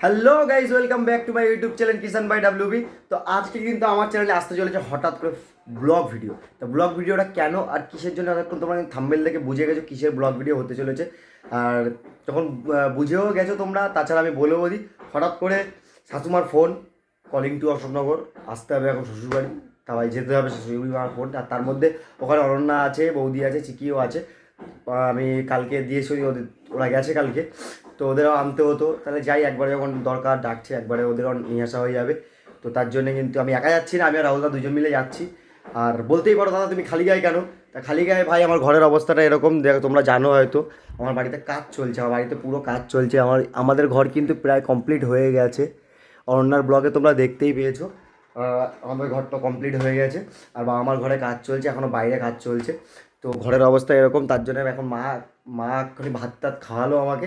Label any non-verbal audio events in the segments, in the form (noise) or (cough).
Hello guys welcome back to my YouTube channel Kishan by WB তো আজকে কিন্তু আমার চ্যানেলে আসতে চলেছে হঠাৎ করে ব্লগ ভিডিও তো ব্লগ ভিডিওটা কেন আর কিসের জন্য এতক্ষণ তোমরা থাম্বেল দেখে বুঝে গেছো কিসের ব্লগ ভিডিও হতে চলেছে। আর তখন বুঝেও গেছো তোমরা, তাছাড়া আমি বলেও দিই হঠাৎ করে শাশুমার ফোন কলিং টু অশোকনগর, আসতে হবে এখন শ্বশুরবাড়ি তাই যেতে হবে শ্বশুরবাড়ি আমার ফোন আর তার মধ্যে ওখানে অরণ্যা আছে, বৌদি আছে, চিকিও আছে। আমি কালকে দিয়েছি ওদের ওরা গেছে কালকে। তো ওদেরও আনতে হতো। তাহলে যাই, একবারে যখন দরকার ডাকছে, একবারে ওদেরও নিয়ে আসা হয়ে যাবে। তো তার জন্য কিন্তু আমি একা যাচ্ছি না, আমি আর রাহুলদা দুজন মিলে যাচ্ছি। আর বলতেই পারো দাদা, তুমি খালি গায়ে কেন? তা খালি গায়ে ভাই, আমার ঘরের অবস্থাটা এরকম। দেখো, তোমরা জানো হয়তো, আমার বাড়িতে কাজ চলছে, আমার বাড়িতে পুরো কাজ চলছে। আমার, আমাদের ঘর কিন্তু প্রায় কমপ্লিট হয়ে গেছে। অরণ্যার ব্লগে তোমরা দেখতেই পেয়েছ। আমাদের ঘরটা কমপ্লিট হয়ে গেছে। আর বাবা আমার ঘরে কাজ চলছে এখনও বাইরে কাজ চলছে। তো ঘরের অবস্থা এরকম, তার জন্য এখন মা মা এক্ষুনি ভাত টাত খাওয়ালো আমাকে।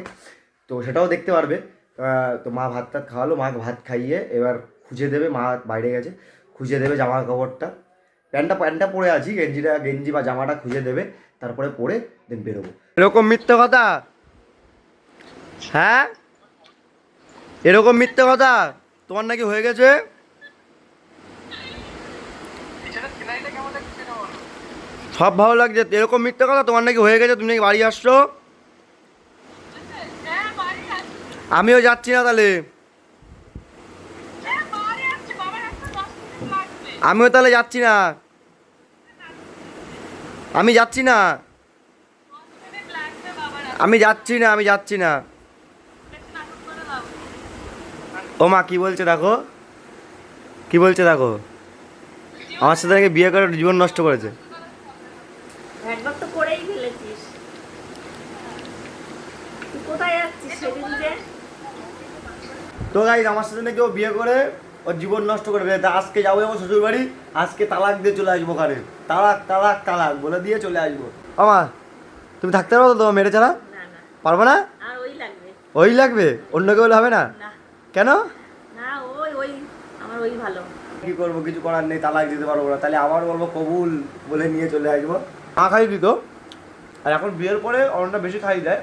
তো সেটাও দেখতে পারবে। তো মা ভাত টাত খাওয়ালো, মা ভাত খাইয়ে এবার খুঁজে দেবে, মা বাইরে গেছে। খুঁজে দেবে জামা কাপড়টা। প্যান্টটা প্যান্টটা পরে আছি, গেঞ্জিটা, গেঞ্জি বা জামাটা খুঁজে দেবে, তারপরে পরে দেন বেরোবো। এরকম মিথ্যে কথা? হ্যাঁ? এরকম মিথ্যে কথা? তোমার নাকি হয়ে গেছে? সব ভালো লাগছে। এরকম মিথ্যে কথা তোমার নাকি হয়ে গেছে, তুমি নাকি বাড়ি আসছো? আমিও যাচ্ছি না তাহলে। আমিও তাহলে যাচ্ছি না। আমি যাচ্ছি না। আমি যাচ্ছি না, আমি যাচ্ছি না। ও মা, কি বলছে দেখো? কি বলছে দেখো? আমার সাথে নাকি বিয়ে করে জীবন নষ্ট করেছে। একবার তো করেই ফেলেছিস। তুই কোথায় যাচ্ছিস সেদিন যে? তো গাইজ আমার সাথে ও বিয়ে করে ওর জীবন নষ্ট করে ফেলে তা আজকে যাব আমার শ্বশুর বাড়ি আজকে তালাক দিয়ে চলে আসব ওখানে। তালাক তালাক তালাক বলে দিয়ে চলে আসব। আমা তুমি থাকতে পারো তো মেরে ছাড়া? পারব না? ওই লাগবে। অন্য কেউ হবে না? কেন? আমার কি করব কিছু করার নেই তালাক দিতে পারব না। তাহলে আবার বলব কবুল বলে নিয়ে চলে আসব। মা খাই দিত। আর এখন বিয়ের পরে অন্যটা বেশি খাই দেয়।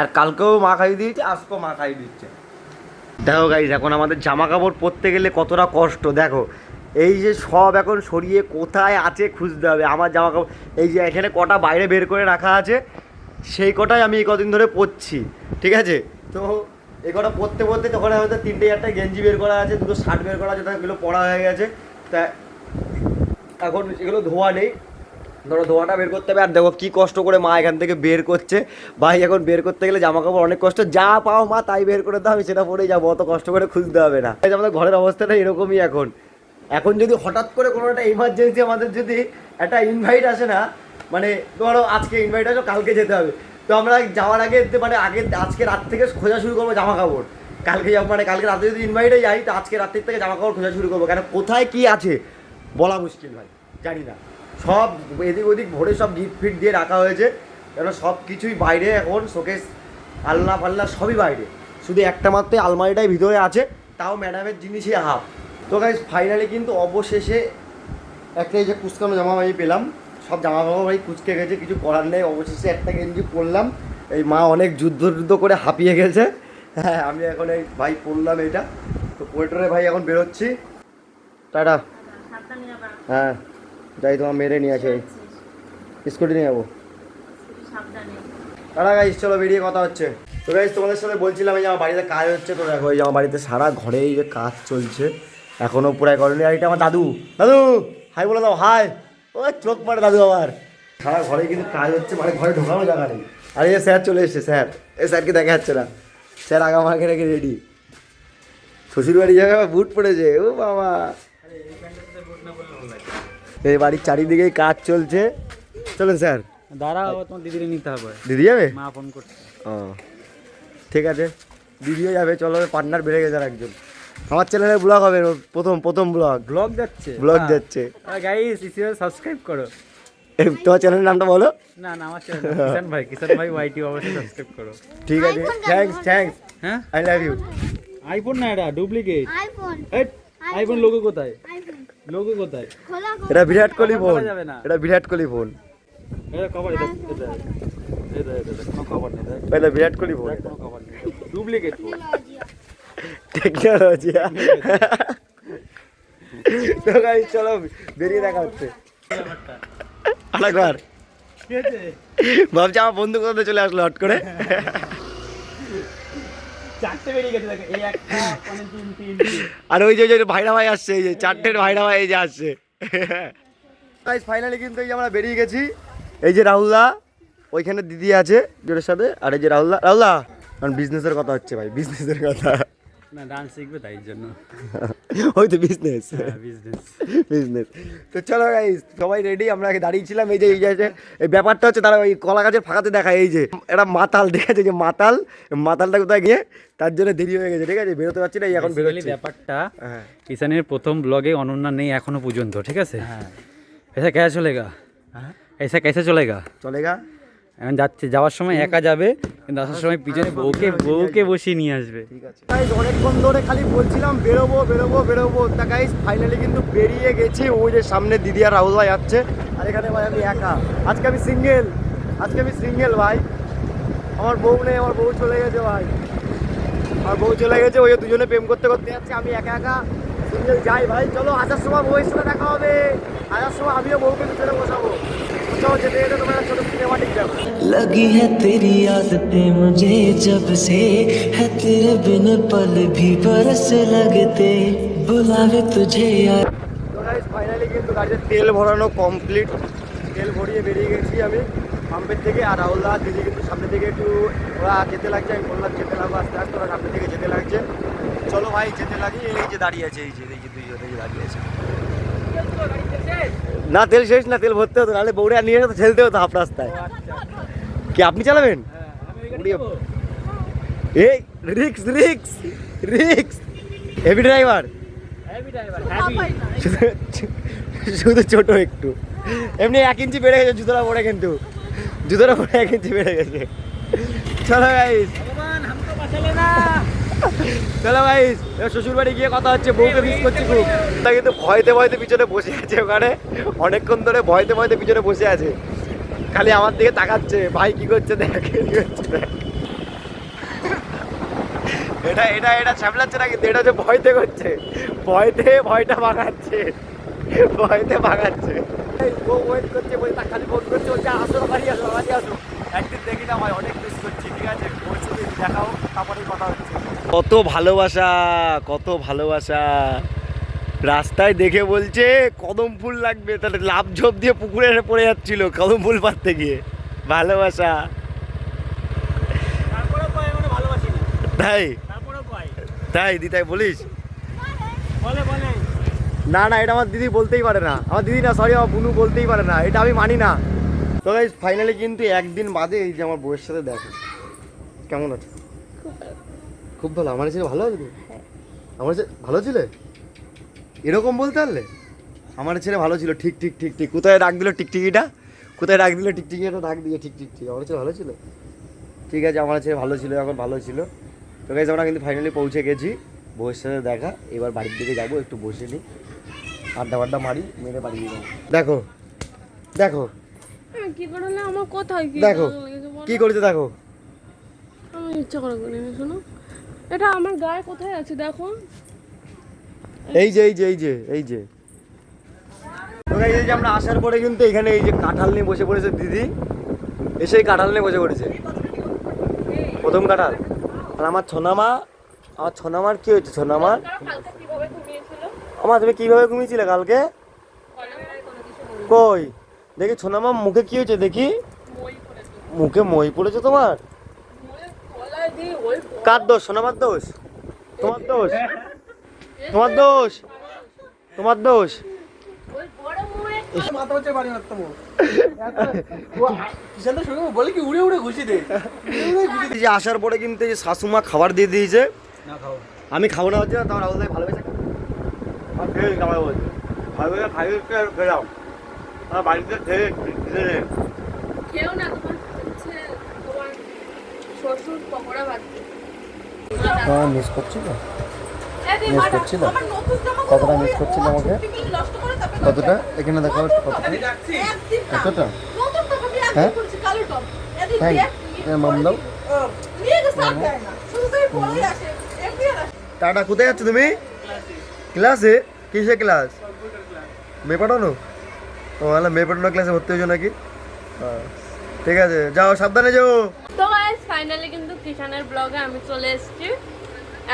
আর কালকেও মা খাই দিয়েছে, আজকেও মা খাই দিচ্ছে। দেখো গাইজ এখন আমাদের জামা কাপড় পরতে গেলে কতটা কষ্ট, দেখো। এই যে সব এখন সরিয়ে কোথায় আছে খুঁজতে হবে। আমার জামা কাপড় এই যে এখানে কটা বাইরে বের করে রাখা আছে, সেই কটাই আমি এই কদিন ধরে পরছি, ঠিক আছে? তো এই কটা পরতে পরতে তখন হয়তো তিনটে চারটে গেঞ্জি বের করা আছে, দুটো শার্ট বের করা আছে এগুলো পরা হয়ে গেছে। তা এখন এগুলো ধোয়া নেই। ধরো ধোয়াটা বের করতে হবে, আর দেখো কি কষ্ট করে মা এখান থেকে বের করছে। ভাই এখন বের করতে গেলে জামা কাপড় অনেক কষ্ট, যা পাও মা তাই বের করে দাও, আমি সেটা পরেই যাব, অত কষ্ট করে খুঁজতে হবে না। আমাদের ঘরের অবস্থাটা এরকমই এখন। এখন যদি হঠাৎ করে কোনো একটা ইমার্জেন্সি আমাদের যদি একটা ইনভাইট আসে না মানে ধরো আজকে ইনভাইট আসো, কালকে যেতে হবে। তো আমরা যাওয়ার আগে মানে আগে আজকে রাত থেকে খোঁজা শুরু করব জামা কাপড় কালকে যাব মানে কালকে রাতে যদি ইনভাইটে যাই, তো আজকে রাত্রির থেকে জামা কাপড় খোঁজা শুরু করব। কেন, কোথায় কি আছে? বলা মুশকিল ভাই, জানি না। সব এদিক ওদিক ভরে সব গিফট ফিট দিয়ে রাখা হয়েছে। কেন সব কিছুই বাইরে এখন শোকেস আলনা ফাল্লা সবই বাইরে। শুধু একটা মাত্র আলমারিটাই ভিতরে আছে তাও ম্যাডামের জিনিসই হাফ। তো গাইজ ফাইনালি কিন্তু অবশেষে একটা এই যে কুচকানো জামা আমি পেলাম। সব জামা কাপড় ভাই কুচকে গেছে কিছু করার নেই। অবশেষে একটা গেঞ্জি পরলাম। এই মা অনেক যুদ্ধ যুদ্ধ করে হাঁপিয়ে গেছে। হ্যাঁ আমি এখন এই ভাই পরলাম এটা। তো পোয়েটারে ভাই এখন বেরোচ্ছি। টাটা। হ্যাঁ। যাই, তোমার মেরে নিয়ে আসে। স্কুটি নিয়ে যাব। তারা গাইজ চলো বেরিয়ে কথা হচ্ছে। তো গাইজ তোমাদের সাথে বলছিলাম যে আমার বাড়িতে কাজ হচ্ছে, তো দেখো এই যে আমার বাড়িতে সারা ঘরে যে কাজ চলছে এখনও পুরাই করেনি। আর এটা আমার দাদু। দাদু হাই বলে দাও হাই ও, চোখ পড়ে দাদু আবার সারা ঘরে কিন্তু কাজ হচ্ছে মানে ঘরে ঢোকানো জায়গা নেই। আর এই স্যার চলে এসছে, স্যার। এ স্যারকে দেখা যাচ্ছে না। স্যার আগা মাকে রেখে রেডি শ্বশুর বাড়ি বুট পড়েছে। ও বাবা। এই বাড়ির চারিদিকেই কাজ চলছে। চলুন স্যার। দাঁড়াও তোমার দিদিকে নিতে হবে। দিদি যাবে? মা ফোন করছে। ও ঠিক আছে। দিদিও যাবে চলো পার্টনার বেড়ে গেছে আর একজন আমার চ্যানেলে ব্লগ হবে প্রথম প্রথম ব্লগ ব্লগ যাচ্ছে? ব্লগ যাচ্ছে। গাইস ইসিও সাবস্ক্রাইব করো। তোমার চ্যানেলের নামটা বলো? না না আমার চ্যানেল কিষান ভাই। কিষান ভাই ওয়াইটি অবশ্যই সাবস্ক্রাইব করো। ঠিক আছে। থ্যাঙ্কস থ্যাঙ্কস হ্যাঁ? আই লাভ ইউ আইফোন না এটা ডুপ্লিকেট আইফোন আইফোন লোগো কোথায়? লোগো কোথায়? এটা বিরাট কোহলি ফোন। এটা বিরাট কোহলি ফোন। এটা কভার এটা এটা এটা এটা কভার নেই এটা Virat Kohli phone. Duplicate phone technology তো গাইস চলো বেরিয়ে দেখা হচ্ছে। আরেকবার। ভাবছি আমার বন্ধু কোথাতে চলে আসলো হট করে। আর ওই যে ওই যে ভাইরা ভাই আসছে এই যে চারটের ভাইরা ভাই এই যে আসছে। গাইস ফাইনালি কিন্তু এই যে আমরা বেরিয়ে গেছি। এই যে রাহুলদা ওইখানে দিদি আছে জোরের সাথে। আর এই যে রাহুলদা রাহুলদা কারণ বিজনেসের কথা হচ্ছে ভাই বিজনেসের কথা। না ডান্স শিখবে তাই জন্য। হয়তো বিজনেস বিজনেস বিজনেস তো চলো গাইস সবাই রেডি আমরা আগে দাঁড়িয়েছিলাম এই যে এই যে এই ব্যাপারটা হচ্ছে তারা ওই কলা গাছের ফাঁকাতে দেখা এই যে এটা মাতাল ঠিক আছে যে মাতাল? মাতালটা কোথায় গিয়ে? তার জন্য দেরি হয়ে গেছে ঠিক আছে? বেরোতে পারছি না এখন বেরোলি ব্যাপারটা হ্যাঁ। কিষানের প্রথম ব্লগে অনন্যা নেই এখনও পর্যন্ত ঠিক আছে? হ্যাঁ। এসা ক্যা চলেগা হ্যাঁ। এসা ক্যাসে চলেগা চলেগা এখন যাচ্ছে যাওয়ার সময় একা যাবে কিন্তু আসার সময় পিছনে বউকে বউকে বসিয়ে নিয়ে আসবে। ঠিক আছে। গাইস অনেকক্ষণ ধরে খালি বলছিলাম বেরোবো বেরোবো বেরোবো। তা গাইস ফাইনালি কিন্তু বেরিয়ে গেছি। ওই যে সামনে দিদি আর রাহুল ভাই যাচ্ছে। আর এখানে ভাই আমি একা। আজকে আমি সিঙ্গেল আজকে আমি সিঙ্গেল ভাই। আমার বউ নেই আমার বউ চলে গেছে ভাই। আমার বউ চলে গেছে ওই দুজনে প্রেম করতে করতে যাচ্ছে আমি একা একা। সিঙ্গেল যাই ভাই চলো আসার সময় বউয়ের সাথে দেখা হবে। আসার সময় আমিও বউকে পিছনে বসাবো। চলো যেতে যেতে তোমার ছোটো সিনেমাটিক যাবো लगी है तेरी आदतें मुझे जब से है तेरे बिन पल भी बरस लगते बुलावे तुझे यार তো গাইস ফাইনালি কিন্তু গাড়িতে তেল ভরানো কমপ্লিট তেল ভরিয়ে বেরিয়ে গেছি আমি পাম্পের থেকে আর রাহুল দা দিদি কিন্তু সামনে থেকে একটু ওরা যেতে লাগছে আমি বললাম যেতে লাগবো আস্তে আস্তে ওরা সামনে থেকে যেতে লাগছে চলো ভাই যেতে লাগি এই যে দাঁড়িয়ে আছে এই যে এই যে দুইজন এই যে দাঁড়িয়ে আছে না তেল শেষ না তেল ভরতে হতো নাহলে বৌড়ে নিয়ে যেতে ঠেলতে হতো হাফ রাস্তায়। কি আপনি চালাবেন? এই রিক্স রিক্স রিক্স। হেভি ড্রাইভার শুধু- শুধু ছোট একটু। এমনি এক ইঞ্চি বেড়ে গেছে জুতোটা পরে কিন্তু। জুতোটা পরে এক ইঞ্চি বেড়ে গেছে। চলো গাইস চলো গাইস শ্বশুর বাড়ি গিয়ে কথা হচ্ছে বউকে মিস করছি খুব। তা কিন্তু ভয়তে ভয়তে পিছনে বসে আছে ওখানে। অনেকক্ষণ ধরে ভয়তে ভয়তে পিছনে বসে আছে। খালি আমার দিকে তাকাচ্ছে ভাই কি করছে দেখ কি করছে দেখ। এটা এটা এটা সামলাচ্ছে না কিন্তু এটা হচ্ছে ভয়তে করছে। ভয়তে ভয়টা ভাগাচ্ছে। ভয়তে ভাগাচ্ছে। এই ও ওয়েট করছে বলে তা খালি ফোন করছে বলছে আসো বাড়ি আসো বাড়ি আসো। একদিন দেখি না ভাই অনেক মিস করছি ঠিক আছে? তুমি দেখাও তারপরে কথা হচ্ছে। কত ভালোবাসা কত ভালোবাসা। রাস্তায় দেখে বলছে কদম ফুল লাগবে। তাহলে লাভ ঝোপ দিয়ে পুকুরে পড়ে যাচ্ছিল কদম ফুল পাততে গিয়ে। ভালোবাসা। তাই? তাই দি তাই বলিস? না না এটা আমার দিদি বলতেই পারে না। আমার দিদি না সরি আমার বুনু বলতেই পারে না। এটা আমি মানি না। তো ফাইনালি কিন্তু একদিন বাদে এই যে আমার বউয়ের সাথে দেখে। কেমন আছে? খুব ভালো। আমার ছেলে ভালো আছে তো? আমার ছেলে ভালো ছিল? এরকম বলতে পারলে? আমার ছেলে ভালো ছিল। ঠিক ঠিক ঠিক ঠিক। কোথায় ডাক দিল টিকটিকিটা? কোথায় ডাক দিল টিকটিকিটা? ডাক দিয়ে ঠিক ঠিক ঠিক। আমার ছেলে ভালো ছিল। ঠিক আছে আমার ছেলে ভালো ছিল এখন ভালো ছিল। তো গাইজ আমরা কিন্তু ফাইনালি পৌঁছে গেছি। বউয়ের সাথে দেখা। এবার বাড়ির দিকে যাব একটু বসে নিই। আড্ডা বাড্ডা মারি মেরে বাড়ি দিয়ে দেখো। দেখো। আমি কি করে আমার কোথায় দেখো। কি করেছে দেখো? আমি ইচ্ছা করে করিনি শোনো। এটা আমার গায়ে কোথায় আছে, দেখো। এই যে এই যে এই যে এই যে। এই যে আমরা আসার পরে কিন্তু এখানে এই যে কাঁঠাল নিয়ে বসে পড়েছে দিদি। এসে কাঁঠাল নিয়ে বসে পড়েছে। প্রথম কাঁঠাল। আর আমার ছোনামা, আমার ছোনামার কি হয়েছে ছোনামার আমার তুমি কীভাবে ঘুমিয়েছিলে কালকে? কই? দেখি ছোনামা মুখে কি হয়েছে, দেখি। মুখে মই পড়েছে তোমার ময়ের গলায় দিয়ে ওই কার দোষ? সোনামার দোষ? তোমার দোষ? তোমার দোষ? তোমার দোষ? ওই বড় ময়ে মাথা হচ্ছে বাড়ি মারতাম বলে কি উড়ে উড়ে ঘুষি দে। যে আসার পরে কিন্তু এই যে শাশুমা খাবার দিয়ে দিয়েছে। আমি খাব না হচ্ছে না তোমার রাহুল ভাই ভালোবেসে খেয়ে খেলাম আমার বাড়িতে খেয়ে খেয়ে না তোমার শ্বশুর পকোড়া ভাজছে মিস কতটা মিস করছিল আমাকে? কতটা? এখানে দেখো কতটা? কতটা হ্যাঁ? দাও। টাটা কোথায় যাচ্ছ তুমি? ক্লাসে? কিসে ক্লাস? মেয়ে পাঠানো ও মেয়ে পাঠানো ক্লাসে ভর্তি হয়েছো নাকি? হ্যাঁ। ঠিক আছে যাও সাবধানে যাও। তো গাইস ফাইনালি কিন্তু কিষানের ব্লগে আমি চলে এসেছি।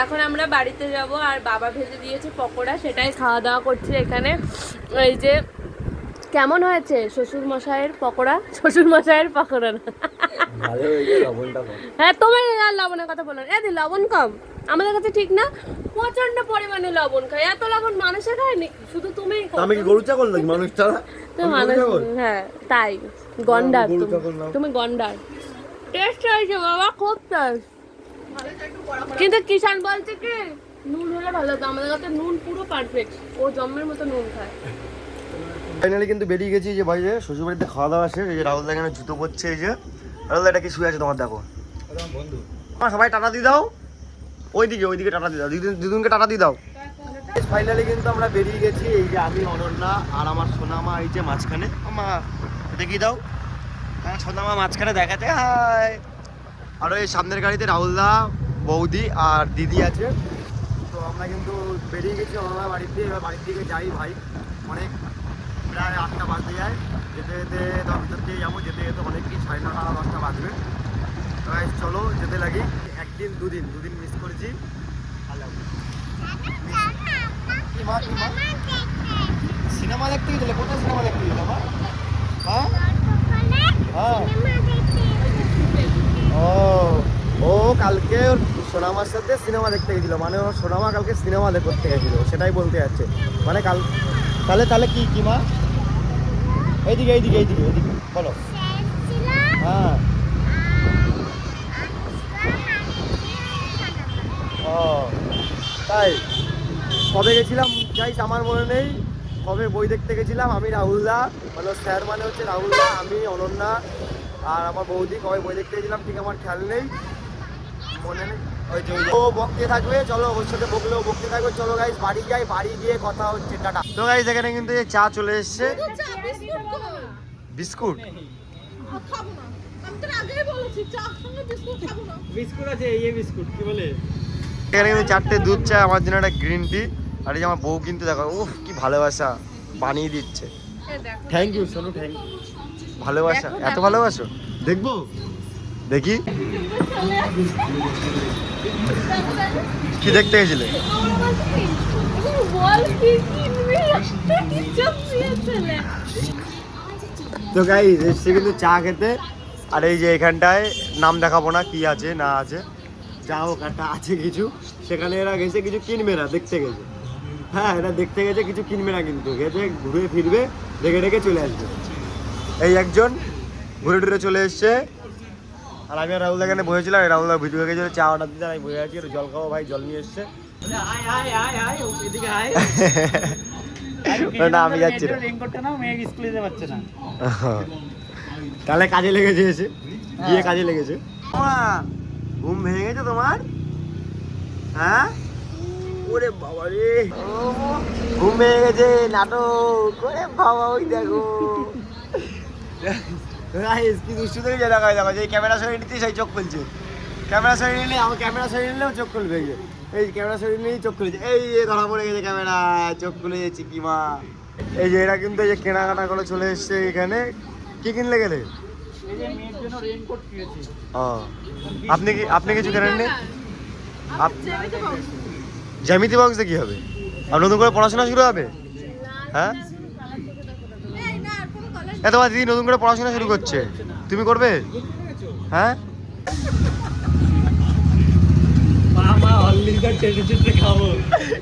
এখন আমরা বাড়িতে যাব আর বাবা ভেজে দিয়েছে পকোড়া সেটাই খাওয়া দাওয়া করছি এখানে। এই যে কেমন হয়েছে শ্বশুর মশাইয়ের পকোড়া শ্বশুর মশাইয়ের পকোড়া না হ্যাঁ তোমার আর লবণের কথা বলো এ দি লবণ কম? আমাদের কাছে ঠিক না। প্রচণ্ড পরিমাণে লবণ খায়। এত লবণ মানুষে খায় নাকি শুধু তুমি আমি কি গরু চাকল নাকি? মানুষ ছাড়া? তুমি মানুষ হ্যাঁ তাই। গন্ডার তুমি। ছাগল তুমি গন্ডার। টেস্ট হয়েছে বাবা, খুব টেস্ট। কিন্তু কিষান বলছে কি, নুন হলে ভালো হতো। আমাদের কাছে নুন পুরো পারফেক্ট ও জম্মের মতো নুন খায়। ফাইনালি কিন্তু বেরিয়ে গেছি যে বাইরে শ্বশুর বাড়িতে খাওয়া দাওয়া শেষ। এই যে রাহুল এখানে জুতো পরছে, এই যে। রাহুল এটা কি শুয়ে আছে তোমার, দেখো। বন্ধু সবাই টাটা দিয়ে দাও। ওইদিকে ওইদিকে টাটা দিয়ে দাও। দিদুন দিদুনকে টাটা দিয়ে দাও। ফাইনালি কিন্তু আমরা বেরিয়ে গেছি, এই যে আমি, অনন্যা আর আমার সোনামা, এই যে মাঝখানে। মা দেখিয়ে দাও? সোনামা মাঝখানে দেখাতে হাই। আর ওই সামনের গাড়িতে রাহুলদা বৌদি আর দিদি আছে। তো আমরা কিন্তু বেরিয়ে গেছি অনন্যা বাড়িতে এবার বাড়ির দিকে যাই ভাই। অনেক প্রায় আটটা বাজতে যায়। যেতে যেতে তার ভিতর দিয়ে যাব যেতে যেতে অনেক কি সাড়ে নটা দশটা বাজবে। তো guys, চলো যেতে লাগি। একদিন দুদিন দুদিন মিস করেছি। সিনেমা দেখতে গেছিলে? কোথায় সিনেমা দেখতে গেছিলে মা হ্যাঁ হ্যাঁ ও ও কালকে ওর সোনামার সাথে সিনেমা দেখতে গেছিল। মানে ওর সোনামা কালকে সিনেমা দেখতে গেছিল। সেটাই বলতে যাচ্ছে। মানে কাল তাহলে তাহলে কি কি মা? এইদিকে এইদিকে এইদিকে এইদিকে, বলো। হ্যাঁ। ও, তাই। কবে গেছিলাম? যাইস আমার মনে নেই। কবে বই দেখতে গেছিলাম? আমি রাহুলদা মানে ওর স্যার মানে হচ্ছে রাহুলদা আমি অনন্যা। আর আমার বৌদি, কবে বই দেখতে গেছিলাম ঠিক আমার খেয়াল নেই। মনে নেই। ও বকতে থাকবে চলো ওর সাথে বকলেও বকতে থাকবে। চলো গাইস বাড়ি যাই বাড়ি গিয়ে কথা হচ্ছে টাটা। তো গাইস এখানে কিন্তু এই চা চলে এসছে। Biscuit biscuit? আছে এই বিস্কুট কি বলে? এখানে কিন্তু চারটে দুধ চা আমার জন্য একটা গ্রিন টি আর এই যে আমার বউ কিন্তু দেখো উফ কি ভালোবাসা বানিয়ে দিচ্ছে। Thank you Sonu thank you ভালোবাসা? এত ভালোবাসো? দেখব? দেখি। কি দেখতে গেছিলে? তো গাইস এসছে কিন্তু চা খেতে, আর এই যে এখানটায় নাম দেখাবো না কি আছে, না আছে। যা হোক, একটা আছে কিছু। সেখানে এরা গেছে কিছু কিনবে না দেখতে গেছে। হ্যাঁ এরা দেখতে গেছে কিছু কিনবে না কিন্তু। গেছে, ঘুরে ফিরবে, দেখে দেখে চলে আসবে। এই একজন ঘুরে টুরে চলে এসছে। আর আমি আর রাহুল এখানে বসেছিলাম রাহুল ভিডিও গেছিল চা অর্ডার দিতে আমি বসে আছি জল খাব ভাই জল নিয়ে এসছে। না (laughs) আমি যাচ্ছি (laughs) তাহলে কাজে লেগেছে এসে গিয়ে কাজে লেগেছে। ঘুম ভেঙে গেছে তোমার? হ্যাঁ? ওরে বাবা রে। ঘুম ভেঙে গেছে নাটক। ওরে বাবা ওই দেখো। (laughs) যে যে ক্যামেরা সেই চোখ ক্যামেরা নিলে ক্যামেরা নিলেও চোখ এই ক্যামেরা চোখ এই যে পড়ে গেছে ক্যামেরা চোখ কি মা। এই যে কিন্তু এই যে কেনাকাটা করে চলে এসছে এখানে। কি কিনলে গেলে? ও, আপনি কি, আপনি কিছু কেনেননি? জ্যামিতি বক্সে কি হবে? আর নতুন করে পড়াশোনা শুরু হবে? হ্যাঁ? এ তোমার দিদি নতুন করে পড়াশোনা শুরু করছে। তুমি করবে? হ্যাঁ? মামা হললিকা চেটে চেটে খাব।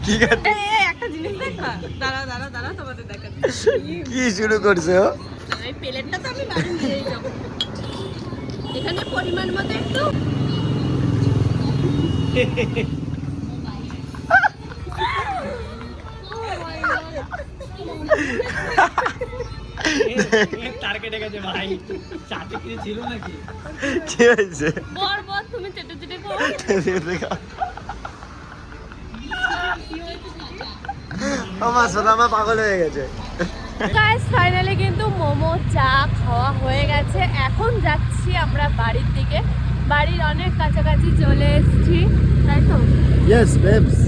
কি কর- একটা জিনিস দেখা। দাঁড়া দাঁড়া দাঁড়া তোমাদের দেখাচ্ছি। কি শুরু করছে ও? এই প্লেটটা তো আমি বাড়ি নিয়েই যাব। এখানে পরিমাণ মতো একটু (laughs) তার কেটে গেছে ভাই। চাটে কিছু ছিল নাকি? কি হয়েছে? বর বর তুমি চেটে চেটে খাও আমার সোনামা পাগল হয়ে গেছে। গাইস ফাইনালি কিন্তু মোমো চা খাওয়া হয়ে গেছে। এখন যাচ্ছি আমরা বাড়ির দিকে। বাড়ির অনেক কাছাকাছি চলে এসেছি। তাই তো? ইয়েস বেবস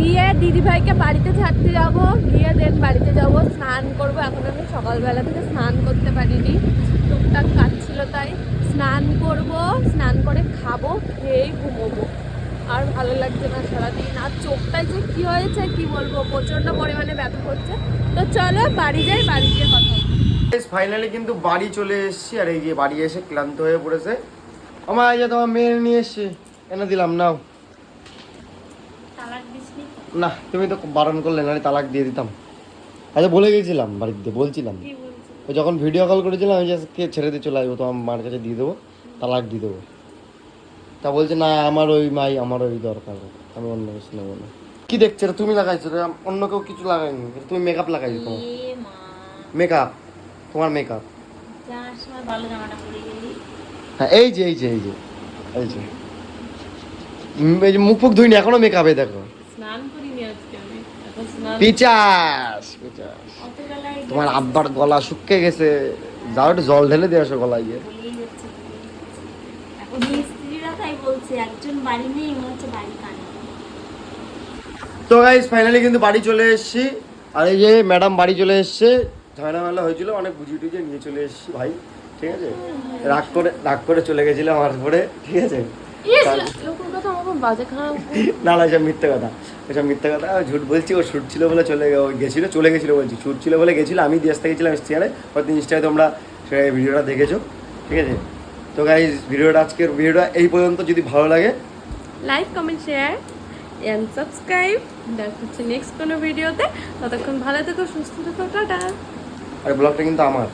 গিয়ে দিদিভাইকে বাড়িতে ছাড়তে যাব, গিয়ে দেন বাড়িতে যাব, স্নান করব। এখন আমি সকালবেলা থেকে স্নান করতে পারিনি। টুকটাক কাজ ছিল তাই। স্নান করব, স্নান করে খাব খেয়েই ঘুমোবো। আর ভালো লাগছে না সারাদিন। আর চোখটায় যে কী হয়েছে, কি বলব? প্রচণ্ড পরিমাণে ব্যথা করছে। তো চলো বাড়ি যাই, বাড়ি গিয়ে কথা। ফাইনালি কিন্তু বাড়ি চলে এসেছি। আর এই যে বাড়ি এসে ক্লান্ত হয়ে পড়েছে। আমার এই তোমার মেয়ে নিয়ে এসছি, এনে দিলাম, নাও। না তুমি তো বারণ করলে নাহলে তালাক দিয়ে দিতাম। আচ্ছা বলে গেছিলাম বাড়িতে বলছিলাম। ওই যখন ভিডিও কল করেছিলাম আমি কে ছেড়ে দিয়ে চলে আসব তোমার মার কাছে দিয়ে দেবো তালাক দিয়ে দেবো। তা বলছে না আমার ওই মাই আমার ওই দরকার আমি অন্য কিছু নেব না। কি দেখছ এটা তুমি লাগাইছো রে, অন্য কেউ কিছু লাগাইনি তুমি মেকআপ লাগাইছো তোমার। মা। মেকআপ তোমার মেকআপ হ্যাঁ এই যে এই যে এই যে এই যে। এই যে মুখ ফুক ধুইনি এখনও মেকআপে দেখো। স্নান পিচাস পিচাস। তোমার আব্বার গলা শুকিয়ে গেছে। যাও একটু জল ঢেলে দিয়ে আসো গলায় গিয়ে। তো গাইজ ফাইনালি কিন্তু বাড়ি চলে এসেছি। আর এই যে ম্যাডাম বাড়ি চলে এসছে ঝামেলা মেলা হয়েছিল অনেক বুঝিয়ে টুঝিয়ে নিয়ে চলে এসেছি ভাই ঠিক আছে? রাগ করে রাগ করে চলে গেছিল আমার উপরে ঠিক আছে? বাজে খারাপ না না এসব মিথ্যে কথা। এসব মিথ্যে কথা। ঝুট বলছি ও শ্যুট ছিল বলে চলে গেছিল চলে গেছিল বলছি। শ্যুট ছিল বলে গেছিল আমি দিয়ে আসতে গেছিলাম চেয়ারে হয়তো ইনস্টায় তোমরা ভিডিওটা দেখেছ ঠিক আছে? তো গাইজ ভিডিওটা আজকের ভিডিওটা এই পর্যন্ত। যদি ভালো লাগে like comment share and subscribe দেখা হচ্ছে নেক্সট কোনো ভিডিওতে। ততক্ষণ ভালো থেকো সুস্থ থেকো টাটা। আর ব্লগটা কিন্তু আমার।